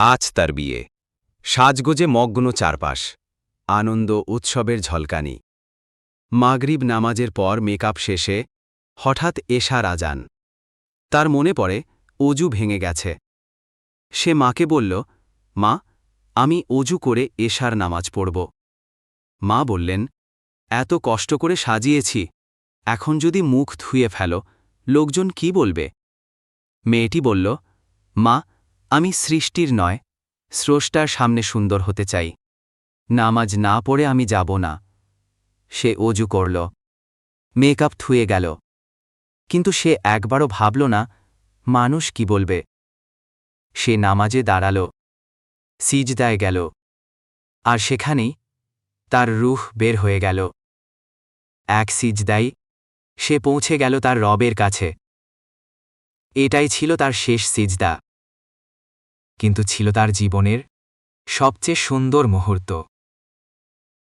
আজ তার বিয়ে। সাজগোজে মগ্ন চারপাশ। আনন্দ উৎসবের ঝলকানি। মাগরিব নামাজের পর মেকআপ শেষে হঠাৎ এশার আজান তার মনে পড়ে, অজু ভেঙে গেছে। সে মাকে বলল, মা, আমি অজু করে এশার নামাজ পড়ব। মা বললেন, এত কষ্ট করে সাজিয়েছি। এখন যদি মুখ ধুয়ে ফেলো, লোকজন কি বলবে? মেয়েটি বলল, মা আমি সৃষ্টির নয়, স্রষ্টার সামনে সুন্দর হতে চাই। নামাজ না পড়ে আমি যাব না। সে অজু করল। মেকআপ থুয়ে গেল। কিন্তু সে একবারও ভাবল না, মানুষ কি বলবে? সে নামাজে দাঁড়াল। সিজদায় গেল। আর সেখানেই তার রুহ বের হয়ে গেল। এক সিজদাই সে পৌঁছে গেল তার রবের কাছে। এটাই ছিল তার শেষ সিজদা। কিন্তু ছিল তার জীবনের সবচেয়ে সুন্দর মুহূর্ত।